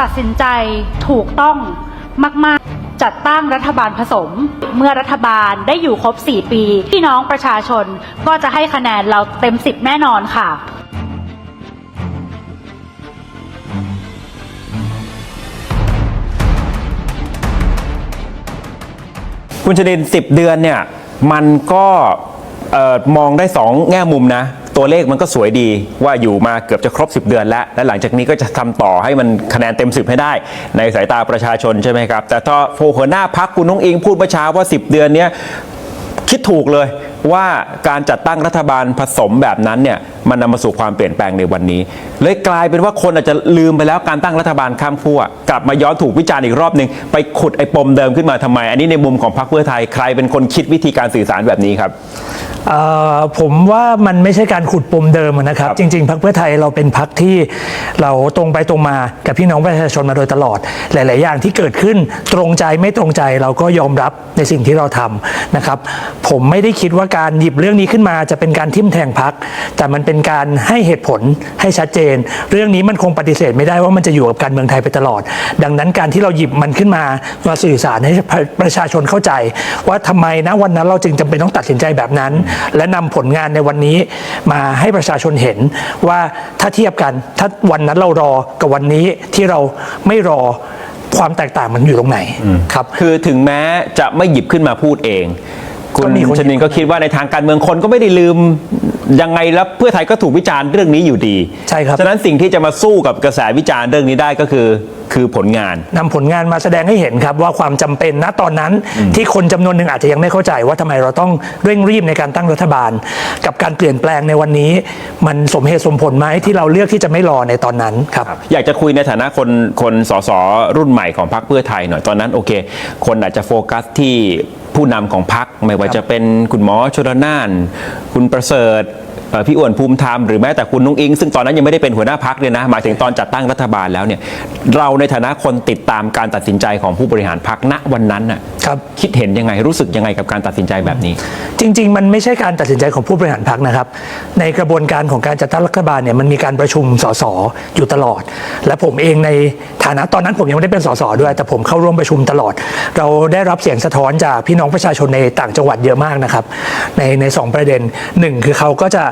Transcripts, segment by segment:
ตัดสินใจถูกต้องมากๆ จัดตั้งรัฐบาลผสม เมื่อรัฐบาลได้อยู่ครบ 4 ปี พี่น้องประชาชนก็จะให้คะแนนเราเต็ม 10 แน่นอนค่ะคุณชนินสิบเดือนเนี่ยมันก็มองได้สองแง่มุมนะ ตัวเลขมันก็สวยดีว่าอยู่มาเกือบจะครบ 10 เดือนแล้ว และหลังจากนี้ก็จะทำต่อให้มันคะแนนเต็ม 10 ให้ได้ ในสายตาประชาชนใช่ไหมครับ แต่ถ้าโฟหัวหน้าพักคุณนุ้งอิงพูดเมื่อเช้าว่า 10 เดือนเนี้ยคิดถูกเลยว่าการจัดตั้งรัฐบาลผสมแบบนั้นเนี่ยมันนำมาสู่ความเปลี่ยนแปลงในวันนี้ เลยกลายเป็นว่าคนอาจจะลืมไปแล้วการตั้งรัฐบาลข้ามขั้วกลับมาย้อนถูกวิจารณ์อีกรอบหนึ่งไปขุดไอ้ปมเดิมขึ้นมาทำไม อันนี้ในมุมของพรรคเพื่อไทยใครเป็นคนคิดวิธีการสื่อสารแบบนี้ครับเอ่อผมว่ามันไม่ใช่การขุดปมเดิมนะครับครับ จริง ๆพรรคเพื่อไทยเราเป็นพรรคที่เราตรงไปตรงมากับพี่น้องประชาชนมาโดยตลอด หลาย ๆ อย่างที่เกิดขึ้นตรงใจไม่ตรงใจเราก็ยอมรับในสิ่งที่เราทำนะครับผมไม่ได้คิดว่าการหยิบเรื่องนี้ขึ้นมาจะเป็นการทิ่มแทงพรรคแต่มันเป็นการให้เหตุผลให้ชัดเจน เรื่องนี้มันคงปฏิเสธไม่ได้ว่ามันจะอยู่กับการเมืองไทยไปตลอด ดังนั้นการที่เราหยิบมันขึ้นมามาสื่อสารให้ประชาชนเข้าใจ ว่าทำไมนะวันนั้นเราจึงจำเป็นต้องตัดสินใจแบบนั้นและนำผลงานในวันนี้มาให้ประชาชนเห็นว่าถ้าเทียบกัน ถ้าวันนั้นเรารอกับวันนี้ที่เราไม่รอความแตกต่างมันอยู่ตรงไหนครับ คือถึงแม้จะไม่หยิบขึ้นมาพูดเอง คุก็ณมีคนชนินก็คิดว่าในทางการเมืองคนก็ไม่ได้ลืมยังไงแล้วเพื่อไทยก็ถูกวิจารณ์เรื่องนี้อยู่ดีใช่ครับฉะนั้นสิ่งที่จะมาสู้กับกระแสวิจารณ์เรื่องนี้ได้ก็คือคือผลงานนำผลงานมาแสดงให้เห็นครับว่าความจำเป็นณตอนนั้นที่คนจำนวนหนึ่งอาจจะยังไม่เข้าใจว่าทำไมเราต้องเร่งรีบในการตั้งรัฐบาล กับการเปลี่ยนแปลงในวันนี้ มันสมเหตุสมผลไหมที่เราเลือกที่จะไม่รอในตอนนั้นครับอยากจะคุยในฐานะคนคนสสรุ่นใหม่ของพรรคเพื่อไทยหน่อยตอนนั้นโอเค คนอาจจะโฟกัสที่ ผู้นำของพรรคไม่ว่าจะเป็นคุณหมอชลนาน คุณประเสริฐ พี่อ้วนภูมิธรรมหรือแม้แต่คุณนุ้งอิง ซึ่งตอนนั้นยังไม่ได้เป็นหัวหน้าพักเลยนะหมายถึงตอนจัดตั้งรัฐบาลแล้วเนี่ยเราในฐานะคนติดตามการตัดสินใจของผู้บริหารพักณวันนั้นน่ะครับคิดเห็นยังไงรู้สึกยังไงกับการตัดสินใจแบบนี้ จริง ๆ มันไม่ใช่การตัดสินใจของผู้บริหารพรรคนะครับ ในกระบวนการของการจัดตั้งรัฐบาลเนี่ยมันมีการประชุมสสอยู่ตลอด และผมเองในฐานะตอนนั้นผมยังไม่ได้เป็นสสด้วย แต่ผมเข้าร่วมประชุมตลอด เราได้รับเสียงสะท้อนจากพี่น้องประชาชนในต่างจังหวัดเยอะมากนะครับในในสองประเด็นหนึ่งคือเขาก็จะ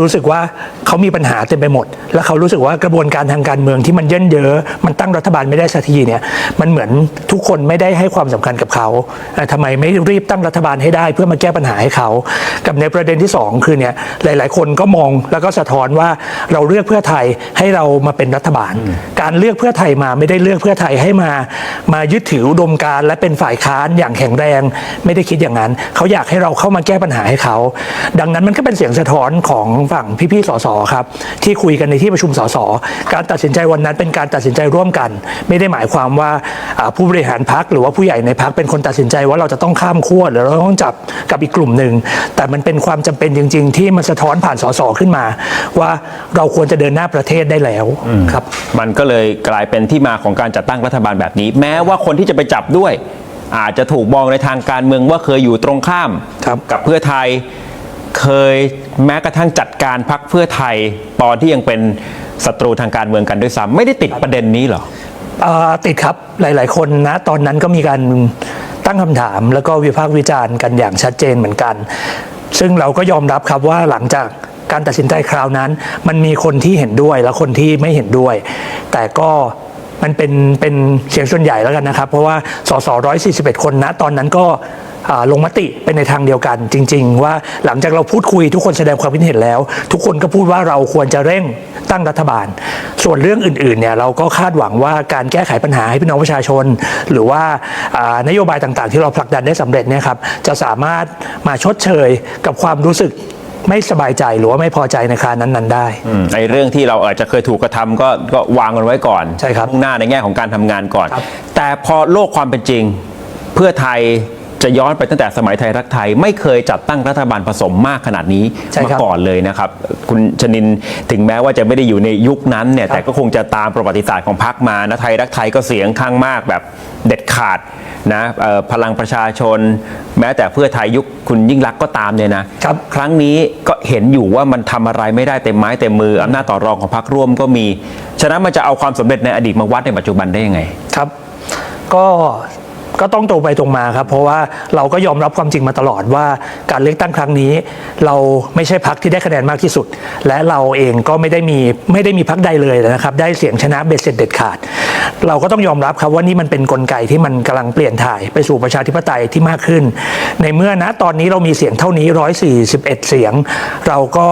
รู้สึกว่าเขามีปัญหาเต็มไปหมด แล้วเขารู้สึกว่ากระบวนการทางการเมืองที่มันเยินเยอะมันตั้งรัฐบาลไม่ได้สักทีเนี่ยมันเหมือนทุกคนไม่ได้ให้ความสำคัญกับเขาเอ่อทำไมไม่รีบตั้งรัฐบาลให้ได้ เพื่อมาแก้ปัญหาให้เขา กับในประเด็นที่สองคือเนี่ยหลาย ๆ คนก็มองแล้วก็สะท้อนว่าเราเลือกเพื่อไทยให้เรามาเป็นรัฐบาล การเลือกเพื่อไทยมาไม่ได้เลือกเพื่อไทยให้มา มายึดถืออุดมการและเป็นฝ่ายค้านอย่างแข็งแรง ไม่ได้คิดอย่างนั้น เขาอยากให้เราเข้ามาแก้ปัญหาให้เขา ดังนั้นมันก็เป็นเสียงสะท้อนของฝั่งพี่ๆสสครับที่คุยกันในที่ประชุมสสการตัดสินใจวันนั้นเป็นการตัดสินใจร่วมกัน ไม่ได้หมายความว่าอ่าผู้บริหารพักหรือว่าผู้ใหญ่ในพักเป็นคนตัดสินใจว่าเราจะต้องข้ามขั้วหรือเราต้องจับกับอีกกลุ่มหนึ่งแต่มันเป็นความจำเป็นจริง ๆ ที่มันสะท้อนผ่านสสขึ้นมา ว่าเราควรจะเดินหน้าประเทศได้แล้วครับ มันก็เลยกลายเป็นที่มาของการจัดตั้งรัฐบาลแบบนี้ แม้ว่าคนที่จะไปจับด้วย อาจจะถูกมองในทางการเมืองว่าเคยอยู่ตรงข้ามครับกับเพื่อไทย เคยแม้กระทั่งจัดการพักเพื่อไทยตอนที่ยังเป็นศัตรูทางการเมืองกันด้วยซ้ำไม่ได้ติดประเด็นนี้หรอติดครับหลาย ๆ คนนะตอนนั้นก็มีการตั้งคำถามแล้วก็วิพากษ์วิจารณ์กันอย่างชัดเจนเหมือนกัน ซึ่งเราก็ยอมรับครับว่าหลังจากการตัดสินใจคราวนั้น มันมีคนที่เห็นด้วยและคนที่ไม่เห็นด้วย แต่ก็มันเป็นเป็นเสียงส่วนใหญ่แล้วกันนะครับ เพราะว่าสส141คนนะตอนนั้นก็ ลงมติไปในทางเดียวกันจริง ๆ ว่าหลังจากเราพูดคุยทุกคนแสดงความคิดเห็นแล้ว ทุกคนก็พูดว่าเราควรจะเร่งตั้งรัฐบาล ส่วนเรื่องอื่นๆเนี่ยเราก็คาดหวังว่าการแก้ไขปัญหาให้พี่น้องประชาชน หรือว่าอ่านโยบายต่างๆ ที่เราผลักดันได้สำเร็จเนี่ยครับจะสามารถมาชดเชยกับความรู้สึกไม่สบายใจหรือว่าไม่พอใจในครานั้น ๆ ได้อืมไอ้เรื่องที่เราอาจจะเคยถูกกระทำก็ก็วางกันไว้ก่อนใช่ครับมุ่งหน้าในแง่ของการทำงานก่อนครับแต่พอโลกความเป็นจริง เพื่อไทย จะย้อนไปตั้งแต่สมัยไทยรักไทย ไม่เคยจัดตั้งรัฐบาลผสมมากขนาดนี้ใช่มาครับก่อนเลยนะครับ คุณชนินถึงแม้ว่าจะไม่ได้อยู่ในยุคนั้นเนี่ยแต่ก็คงจะตามประวัติศาสตร์ของพรรคมานะไทยรักไทยก็เสียงข้างมากแบบเด็ดขาดนะเอ่อพลังประชาชน แม้แต่เพื่อไทยยุคคุณยิ่งรักษณ์ก็ตามเนี่ยนะครับ ครั้งนี้ก็เห็นอยู่ว่ามันทำอะไรไม่ได้เต็มไม้เต็มมืออำนาจต่อรองของพรรคร่วมก็มี ฉะนั้นมันจะเอาความสำเร็จในอดีตมาวัดในปัจจุบันได้ยังไง ครับ ก็ ก็ต้องตรงไปตรงมาครับ เพราะว่าเราก็ยอมรับความจริงมาตลอดว่าการเลือกตั้งครั้งนี้ เราไม่ใช่พักที่ได้คะแนนมากที่สุด และเราเองก็ไม่ได้มีไม่ได้มีพักใดเลยนะครับ ได้เสียงชนะเบ็ดเสร็จเด็ดขาด เราก็ต้องยอมรับครับว่านี่มันเป็นนกลไกที่มันกำลังเปลี่ยนถ่ายไปสู่ประชาธิปไตยที่มากขึ้น ในเมื่อนะตอนนี้เรามีเสียงเท่านี้ 141 เสียง เราก็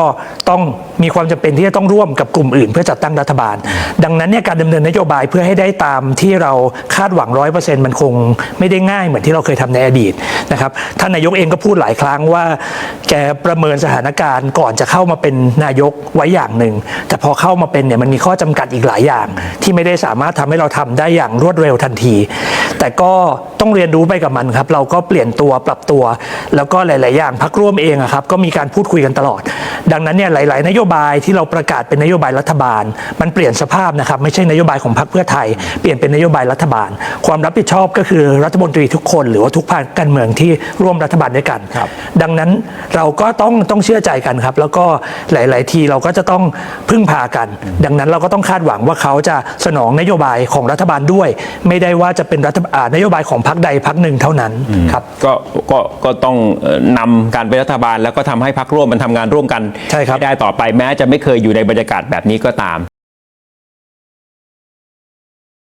ต้องมีความจำเป็นที่จะต้องร่วมกับกลุ่มอื่น เพื่อจัดตั้งรัฐบาล ดังนั้นเนี่ยการดำเนินนโยบายเพื่อให้ได้ตามที่เราคาดหวังร้อยเปอร์เซ็นต์มันคงไม่ได้ง่ายเหมือนที่เราเคยทำในอดีตนะครับท่านนายกเองก็พูดหลายครั้งว่า แกประเมินสถานการณ์ก่อนจะเข้ามาเป็นนายกไว้อย่างหนึ่ง แต่พอเข้ามาเป็นเนี่ยมันมีข้อจำกัดอีกหลายอย่าง ที่ไม่ได้สามารถทำให้เราทำได้อย่างรวดเร็วทันที แต่ก็ต้องเรียนรู้ไปกับมันครับ เราก็เปลี่ยนตัวปรับตัว แล้วก็หลาย ๆ อย่างพักร่วมเองอะครับก็มีการพูดคุยกันตลอด ดังนั้นเนี่ยหลาย ๆ นโยบายที่เราประกาศเป็นนโยบายรัฐบาล มันเปลี่ยนสภาพนะครับไม่ใช่นโยบายของพรรคเพื่อไทย เปลี่ยนเป็นนโยบายรัฐบาล ความรับผิดชอบก็คือรัฐมนตรีทุกคน หรือว่าทุกภาคการเมืองที่ร่วมรัฐบาลด้วยกันครับดังนั้นเราก็ต้องต้องเชื่อใจกันครับ แล้วก็หลาย ๆ ทีเราก็จะต้องพึ่งพากัน ดังนั้นเราก็ต้องคาดหวังว่าเขาจะสนองนโยบายของรัฐบาลด้วย ไม่ได้ว่าจะเป็นรัฐอ่านโยบายของพรรคใดพรรคหนึ่งเท่านั้นครับก็ก็ก็ต้องเอ่อนำการเป็นรัฐบาลแล้วก็ทำให้พักร่วมมันทำงานร่วมกันใช่ครับ ได้ต่อไปแม้จะไม่เคยอยู่ในบรรยากาศแบบนี้ก็ตาม